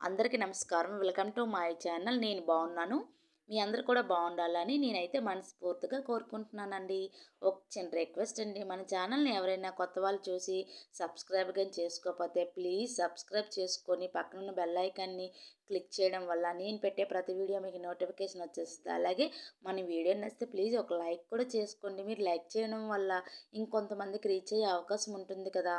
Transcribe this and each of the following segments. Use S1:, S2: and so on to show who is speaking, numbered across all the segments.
S1: అందరికీ నమస్కారం. Welcome to my channel. నేను బాగున్నాను. మీ అందరు కూడా బాగుండాలని నేనైతే మనస్ఫూర్తిగా కోరుకుంటున్నానండి. ఒక చిన్న రిక్వెస్ట్ అండి. మన ఛానల్ని ఎవరైనా కొత్త వాళ్ళు చూసి సబ్స్క్రైబ్ కానీ చేసుకోకపోతే ప్లీజ్ సబ్స్క్రైబ్ చేసుకొని పక్కనున్న బెల్ ఐకాన్ని క్లిక్ చేయడం వల్ల నేను పెట్టే ప్రతి వీడియో మీకు నోటిఫికేషన్ వచ్చేస్తుంది. అలాగే మన వీడియో నచ్చితే ప్లీజ్ ఒక లైక్ కూడా చేసుకోండి. మీరు లైక్ చేయడం వల్ల ఇంకొంతమందికి రీచ్ అయ్యే అవకాశం ఉంటుంది కదా.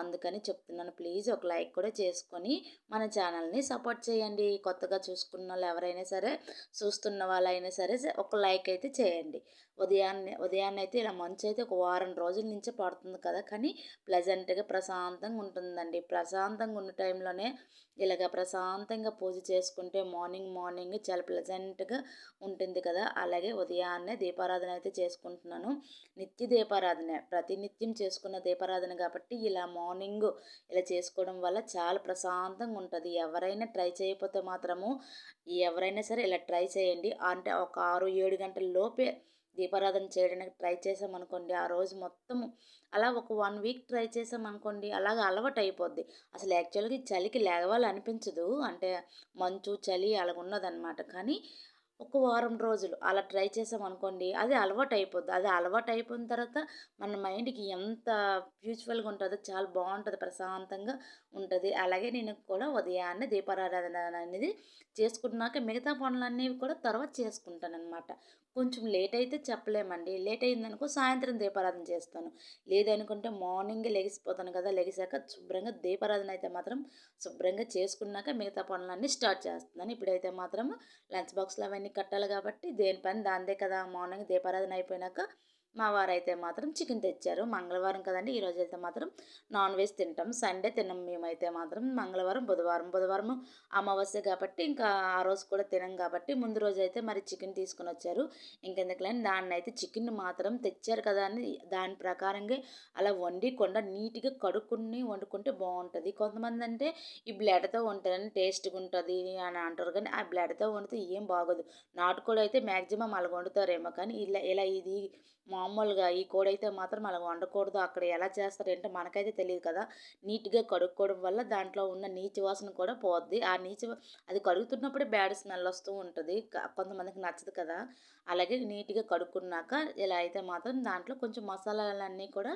S1: అందుకని చెప్తున్నాను ప్లీజ్ ఒక లైక్ కూడా చేసుకొని మన ఛానల్ని సపోర్ట్ చేయండి. కొత్తగా చూసుకున్న వాళ్ళు ఎవరైనా సరే చూస్తున్న వాళ్ళైనా సరే ఒక లైక్ అయితే చేయండి. ఉదయాన్నే ఉదయాన్నే అయితే ఇలా మంచు అయితే ఒక వారం రోజుల నుంచే పడుతుంది కదా. కానీ ప్లెజెంట్గా ప్రశాంతంగా ఉంటుందండి. ప్రశాంతంగా ఉన్న టైంలోనే ఇలాగ ప్రశాంతంగా పూజ చేసుకుంటే మార్నింగ్ మార్నింగ్ చాలా ప్లెజెంట్గా ఉంటుంది కదా. అలాగే ఉదయాన్నే దీపారాధన అయితే చేసుకుంటున్నాను. నిత్య దీపారాధన ప్రతినిత్యం చేసుకున్న దీపారాధన కాబట్టి ఇలా మార్నింగ్ ఇలా చేసుకోవడం వల్ల చాలా ప్రశాంతంగా ఉంటుంది. ఎవరైనా ట్రై చేయకపోతే మాత్రము ఎవరైనా సరే ఇలా ట్రై చేయండి. అంటే ఒక ఆరు ఏడు గంటల లోపే దీపారాధన చేయడానికి ట్రై చేసామనుకోండి ఆ రోజు మొత్తం అలా ఒక వన్ వీక్ ట్రై చేసామనుకోండి అలాగ అలవాటు అయిపోద్ది అసలు యాక్చువల్గా చలికి లేవాలి అనిపించదు అంటే మంచు చలి అలాగ ఉన్నదన్నమాట కానీ ఒక వారం రోజులు అలా ట్రై చేసామనుకోండి అది అలవాటు అయిపోద్ది. అది అలవాటు అయిపోయిన తర్వాత మన మైండ్కి ఎంత బ్యూటిఫుల్గా ఉంటుందో చాలా బాగుంటుంది ప్రశాంతంగా ఉంటుంది. అలాగే నేను కూడా ఉదయాన్నే దీపారాధన అనేది చేసుకున్నాక మిగతా పనులన్నీ కూడా తర్వాత చేసుకుంటాను అనమాట కొంచెం లేట్ అయితే చెప్పలేమండి. లేట్ అయిందనుకో సాయంత్రం దీపారాధన చేస్తాను. లేదనుకుంటే మార్నింగ్ లెగిసిపోతాను కదా లెగిసాక శుభ్రంగా దీపారాధన అయితే మాత్రం శుభ్రంగా చేసుకున్నాక మిగతా పనులన్నీ స్టార్ట్ చేస్తున్నాను ఇప్పుడైతే మాత్రం లంచ్ బాక్స్లో అవన్నీ కట్టాలి కాబట్టి దేని పని దాందే కదా మార్నింగ్ దీపారాధన అయిపోయినాక మా వారైతే మాత్రం చికెన్ తెచ్చారు. మంగళవారం కదండి ఈరోజు అయితే మాత్రం నాన్ వెజ్ తింటాం. సండే తినం మేమైతే మాత్రం మంగళవారం బుధవారం. బుధవారం అమావాస్య కాబట్టి ఇంకా ఆ రోజు కూడా తినం కాబట్టి ముందు రోజు అయితే మరి చికెన్ తీసుకుని వచ్చారు. ఇంకెందుకులేని దాన్ని అయితే చికెన్ మాత్రం తెచ్చారు కదా అని దాని ప్రకారంగా అలా వండి నీట్గా కడుక్కుని వండుకుంటే బాగుంటుంది. కొంతమంది అంటే ఈ బ్లడ్తో వండుతారని టేస్ట్గా ఉంటుంది అని అంటారు కానీ ఆ బ్లడ్తో వండితే ఏం బాగోదు. నాటుకోడి అయితే మ్యాక్సిమం అలా వండుతారేమో కానీ ఇలా ఇలా ఇది మామూలుగా ఈ కోడైతే మాత్రం అలా వండకూడదు. అక్కడ ఎలా చేస్తారంటే ఏంటో మనకైతే తెలియదు కదా. నీట్గా కడుక్కోవడం వల్ల దాంట్లో ఉన్న నీచు వాసన కూడా పోద్ది. ఆ నీచు అది కడుగుతున్నప్పుడే బ్యాడ్ స్మెల్ వస్తూ ఉంటుంది. కొంతమందికి నచ్చదు కదా. అలాగే నీట్గా కడుక్కున్నాక ఇలా అయితే మాత్రం దాంట్లో కొంచెం మసాలాలన్నీ కూడా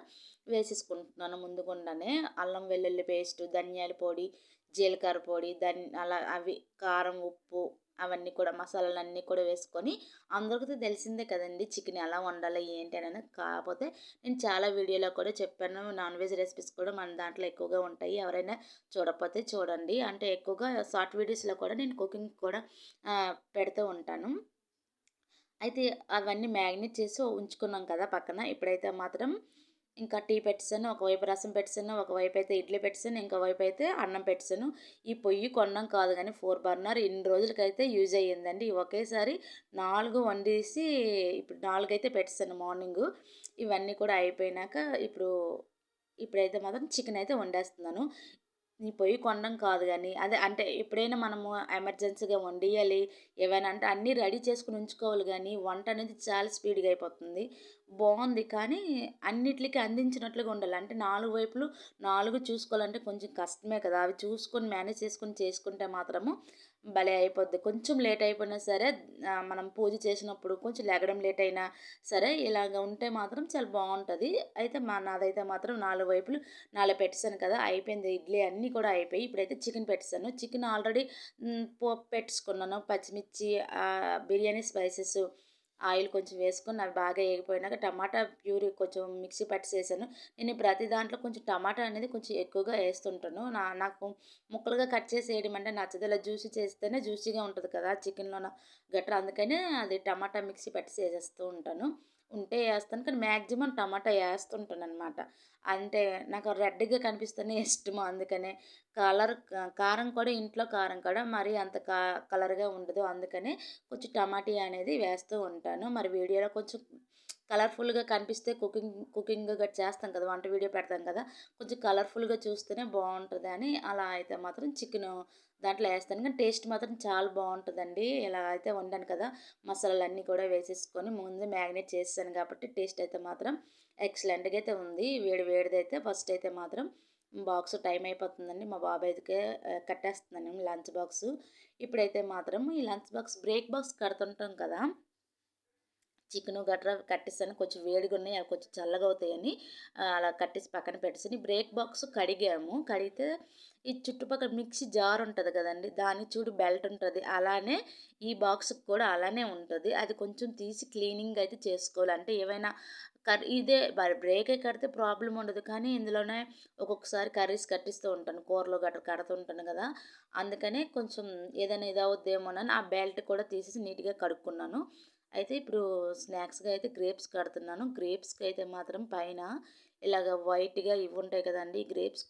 S1: వేసేసుకుంటున్నాను ముందుగుండానే. అల్లం వెల్లుల్లి పేస్ట్ ధనియాల పొడి జీలకర్ర పొడి ధన్ అలా అవి కారం ఉప్పు అవన్నీ కూడా మసాలాలు అన్నీ కూడా వేసుకొని అందరికీ తెలిసిందే కదండి చికెన్ ఎలా వండాలి ఏంటి అని. కాకపోతే నేను చాలా వీడియోలో కూడా చెప్పాను నాన్ వెజ్ రెసిపీస్ కూడా మన దాంట్లో ఎక్కువగా ఉంటాయి. ఎవరైనా చూడకపోతే చూడండి. అంటే ఎక్కువగా షార్ట్ వీడియోస్లో కూడా నేను కుకింగ్ కూడా పెడుతూ ఉంటాను. అయితే అవన్నీ మ్యాగ్నేట్ చేసి ఉంచుకున్నాం కదా పక్కన. ఇప్పుడైతే మాత్రం ఇంకా టీ పెట్టాను ఒకవైపు రసం పెట్టాను ఒకవైపు అయితే ఇడ్లీ పెట్టాను ఇంకోవైపు అయితే అన్నం పెట్టాను ఈ పొయ్యి కొన్నాం కాదు కానీ ఫోర్ బర్నర్ ఇన్ని రోజులకైతే యూజ్ అయ్యిందండి. ఒకేసారి నాలుగు వండేసి ఇప్పుడు నాలుగు అయితే పెట్టాను మార్నింగ్. ఇవన్నీ కూడా అయిపోయినాక ఇప్పుడు ఇప్పుడైతే మాత్రం చికెన్ అయితే వండేస్తున్నాను. నీ పొయ్యి కొనడం కాదు కానీ అదే అంటే ఎప్పుడైనా మనము ఎమర్జెన్సీగా వండియాలి ఏవైనా అంటే అన్నీ రెడీ చేసుకుని ఉంచుకోవాలి కానీ వంట అనేది చాలా స్పీడ్గా అయిపోతుంది. బాగుంది కానీ అన్నిటికీ అందించినట్లుగా ఉండాలి. అంటే నాలుగు వైపులు నాలుగు చూసుకోవాలంటే కొంచెం కష్టమే కదా. అవి చూసుకొని మేనేజ్ చేసుకొని చేసుకుంటే మాత్రము భలే అయిపోద్ది. కొంచెం లేట్ అయిపోయినా సరే మనం పూజ చేసినప్పుడు కొంచెం లెగడం లేట్ అయినా సరే ఇలాగ ఉంటే మాత్రం చాలా బాగుంటుంది. అయితే మా నాదైతే మాత్రం నాలుగు వైపులు నాలుగు పెట్టేశాను కదా అయిపోయింది. ఇడ్లీ అన్నీ కూడా అయిపోయి ఇప్పుడైతే చికెన్ పెట్టేశాను. చికెన్ ఆల్రెడీ పెట్టుకున్నాను పచ్చిమిర్చి బిర్యానీ స్పైసెస్ ఆయిల్ కొంచెం వేసుకొని అవి బాగా వేగిపోయినాక టమాటా ప్యూరీ కొంచెం మిక్సీ పట్టేసేసాను నేను ప్రతి దాంట్లో కొంచెం టమాటా అనేది కొంచెం ఎక్కువగా వేస్తుంటాను. నా నాకు ముక్కలుగా కట్ చేసి వేయడం అంటే నచ్చదు. ఇలా జ్యూసీ చేస్తేనే జ్యూసీగా ఉంటుంది కదా చికెన్లో గట్రా. అందుకనే అది టమాటా మిక్సీ పట్టి వేసేస్తూ ఉంటాను. ఉంటే వేస్తాను కానీ మ్యాక్సిమం టమాటా వేస్తుంటాను అనమాట అంటే నాకు రెడ్గా కనిపిస్తేనే ఇష్టము. అందుకనే కలర్ కారం కూడా ఇంట్లో కారం కూడా మరి అంత కా కలర్గా ఉండదు. అందుకనే కొంచెం టమాటీ అనేది వేస్తూ ఉంటాను. మరి వీడియోలో కొంచెం కలర్ఫుల్గా కనిపిస్తే కుకింగ్ కుకింగ్ గట్రా చేస్తాం కదా వంట వీడియో పెడతాం కదా కొంచెం కలర్ఫుల్గా చూస్తేనే బాగుంటుంది అని అలా అయితే మాత్రం చికెన్ దాంట్లో వేస్తాను. కానీ టేస్ట్ మాత్రం చాలా బాగుంటుందండి. ఇలా అయితే వండాను కదా మసాలాలు అన్నీ కూడా వేసేసుకొని ముందు మ్యాగ్నేట్ చేస్తాను కాబట్టి టేస్ట్ అయితే మాత్రం ఎక్సలెంట్గా అయితే ఉంది. వేడి వేడిదైతే ఫస్ట్ అయితే మాత్రం బాక్స్ టైం అయిపోతుందండి. మా బాబాయ్కే కట్టేస్తున్నాను లంచ్ బాక్స్. ఇప్పుడైతే మాత్రం ఈ లంచ్ బాక్స్ బ్రేక్ బాక్స్ కడుతుంటాం కదా చికెను గట్రా కట్టేసాను కొంచెం వేడిగా ఉన్నాయి. అవి కొంచెం చల్లగా అవుతాయని అలా కట్టేసి పక్కన పెట్టేసి బ్రేక్ బాక్స్ కడిగాము. కడిగితే ఈ చుట్టుపక్కల మిక్సీ జార్ ఉంటుంది కదండి దానికి చూడు బెల్ట్ ఉంటుంది. అలానే ఈ బాక్స్కి కూడా అలానే ఉంటుంది. అది కొంచెం తీసి క్లీనింగ్ అయితే చేసుకోవాలి. అంటే ఏవైనా కర్రీ ఇదే బ్రేకే కడితే ప్రాబ్లం ఉండదు. కానీ ఇందులోనే ఒక్కొక్కసారి కర్రీస్ కట్టిస్తూ ఉంటాను. కూరలో గట్ర కడుతుంటాను కదా. అందుకనే కొంచెం ఏదైనా ఇదవుద్దేమోనని ఆ బెల్ట్ కూడా తీసేసి నీట్గా కడుక్కున్నాను. అయితే ఇప్పుడు స్నాక్స్గా అయితే గ్రేప్స్ కడుతున్నాను. గ్రేప్స్కి అయితే మాత్రం పైన ఇలాగ వైట్గా ఇవి ఉంటాయి కదండి గ్రేప్స్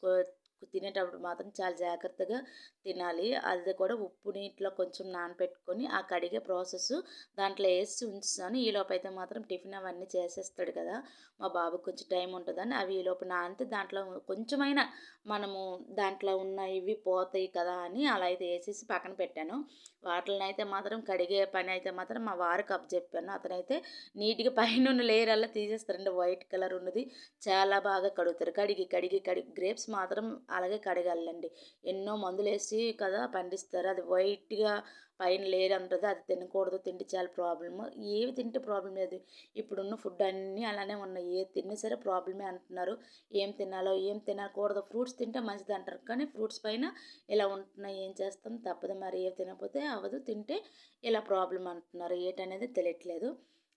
S1: తినేటప్పుడు మాత్రం చాలా జాగ్రత్తగా తినాలి. అది కూడా ఉప్పు నీటిలో కొంచెం నానపెట్టుకొని ఆ కడిగే ప్రాసెస్ దాంట్లో వేసి ఉంచుతాను. ఈలోపు అయితే మాత్రం టిఫిన్ అవన్నీ చేసేస్తాడు కదా మా బాబుకి కొంచెం టైం ఉంటుందని అవి ఈలోపు నానితే దాంట్లో కొంచెమైనా మనము దాంట్లో ఉన్న ఇవి పోతాయి కదా అని అలా అయితే వేసేసి పక్కన పెట్టాను. వాటిని అయితే మాత్రం కడిగే పని అయితే మాత్రం మా వారికి అప్ చెప్పాను. అతనైతే నీట్గా పైన ఉన్న లేయర్ అలా తీసేస్తారండి వైట్ కలర్ ఉన్నది. చాలా బాగా కడుగుతారు. కడిగి కడిగి కడిగి గ్రేప్స్ మాత్రం అలాగే కడగాలండి. ఎన్నో మందులు వేసి కదా పండిస్తారు. అది వైట్గా పైన లేరు ఉంటుంది అది తినకూడదు తింటే చాలా ప్రాబ్లమ్. ఏవి తింటే ప్రాబ్లం లేదు. ఇప్పుడున్న ఫుడ్ అన్నీ అలానే ఉన్నాయి. ఏ తిన్నా సరే ప్రాబ్లమే అంటున్నారు. ఏం తినాలో ఏం తినకూడదు ఫ్రూట్స్ తింటే మంచిది అంటారు. కానీ ఫ్రూట్స్ పైన ఇలా ఉంటున్నాయి ఏం చేస్తాం తప్పదు. మరి ఏం తినకపోతే అవ్వదు తింటే ఇలా ప్రాబ్లం అంటున్నారు. ఏంటనేది తెలియట్లేదు.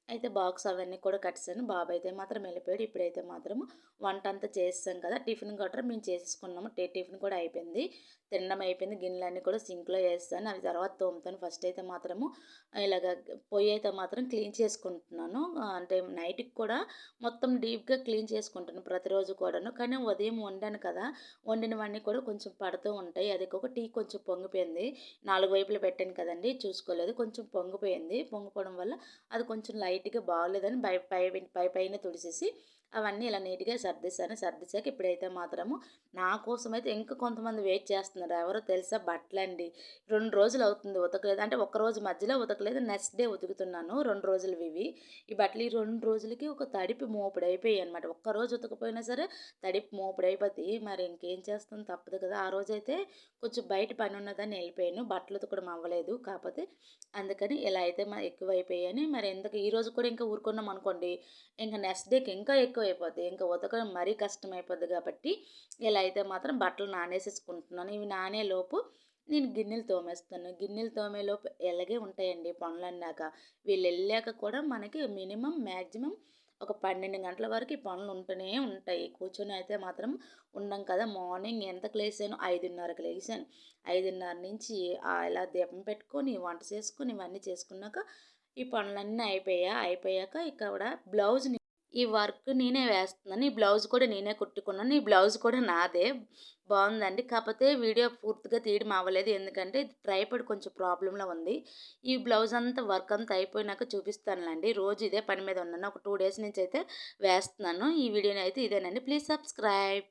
S1: అయితే బాక్స్ అవన్నీ కూడా కట్టేసాను బాబు అయితే మాత్రం వెళ్ళిపోయాడు. ఇప్పుడైతే మాత్రం వంట అంతా చేసాం కదా. టిఫిన్ గట్రా మేము చేసేసుకున్నాము. టిఫిన్ కూడా అయిపోయింది. తినడం అయిపోయింది. గిన్నెలన్నీ కూడా సింక్లో వేస్తాను అవి తర్వాత తోముతాను. ఫస్ట్ అయితే మాత్రము ఇలాగ పొయ్యి అయితే మాత్రం క్లీన్ చేసుకుంటున్నాను. అంటే నైట్కి కూడా మొత్తం డీప్గా క్లీన్ చేసుకుంటాను ప్రతిరోజు కూడాను. కానీ ఉదయం వండాను కదా. వండినవన్నీ కూడా కొంచెం పడుతూ ఉంటాయి. అది ఒక టీ కొంచెం పొంగిపోయింది. నాలుగు వైపులు పెట్టాను కదండి. చూసుకోలేదు. కొంచెం పొంగిపోయింది. పొంగిపోవడం వల్ల అది కొంచెం లైట్ లైట్గా బాగోలేదని పై పై పై పైన తుడిసేసి అవన్నీ ఇలా నీట్గా సర్దిస్తాను సర్దిసాక ఇప్పుడైతే మాత్రము నా కోసం అయితే ఇంకా కొంతమంది వెయిట్ చేస్తున్నారు. ఎవరో తెలుసా బట్టలండి రెండు రోజులు అవుతుంది ఉతకలేదు. అంటే ఒక రోజు మధ్యలో ఉతకలేదు. Next day ఉతుకుతున్నాను. రెండు రోజులు ఇవి. ఈ బట్టలు ఈ రెండు రోజులకి ఒక తడిపి మోపుడు అయిపోయాయి అనమాట ఒక్క రోజు ఉతకపోయినా సరే తడిపి మోపుడు అయిపోతాయి మరి ఇంకేం చేస్తాం? తప్పదు కదా. ఆ రోజు అయితే కొంచెం బయట పని ఉన్నదని వెళ్ళిపోయాను. బట్టలు ఉతకడం అవ్వలేదు. కాకపోతే అందుకని ఇలా అయితే ఎక్కువ అయిపోయాయని మరి ఎందుకు? ఈ రోజు కూడా ఇంకా ఊరుకున్నాం అనుకోండి. ఇంకా నెక్స్ట్ డేకి ఇంకా ఎక్కువ ఎక్కువ అయిపోద్ది ఇంకా ఉతకడం మరీ కష్టం అయిపోద్ది కాబట్టి ఇలా అయితే మాత్రం బట్టలు నానేసేసుకుంటున్నాను. ఇవి నానేలోపు నేను గిన్నెలు తోమేస్తాను. గిన్నెలు తోమేలోపు ఎలాగే ఉంటాయండి పనులు అన్నాక వీళ్ళు వెళ్ళాక కూడా మనకి మినిమం మ్యాక్సిమం ఒక పన్నెండు గంటల వరకు ఈ పనులు ఉంటూనే ఉంటాయి. కూర్చొని అయితే మాత్రం ఉండం కదా మార్నింగ్ ఎంతకు లేసాను? ఐదున్నరకు లేసాను. ఐదున్నర నుంచి ఇలా దీపం పెట్టుకొని వంట చేసుకొని ఇవన్నీ చేసుకున్నాక ఈ పనులన్నీ అయిపోయా? అయిపోయాక ఇక్కడ బ్లౌజ్ ఈ వర్క్ నేనే వేస్తున్నాను. ఈ బ్లౌజ్ కూడా నేనే కుట్టుకున్నాను. ఈ బ్లౌజ్ కూడా నాదే. బాగుందండి. కాకపోతే వీడియో పూర్తిగా తీయడం అవ్వలేదు. ఎందుకంటే ట్రైపడ్ కొంచెం ప్రాబ్లంలో ఉంది. ఈ బ్లౌజ్ అంతా వర్క్ అంతా అయిపోయినాక చూపిస్తానులేండి. రోజు ఇదే పని మీద ఉన్నాను. ఒక టూ డేస్ నుంచి అయితే వేస్తున్నాను. ఈ వీడియోని అయితే ఇదేనండి. Please subscribe.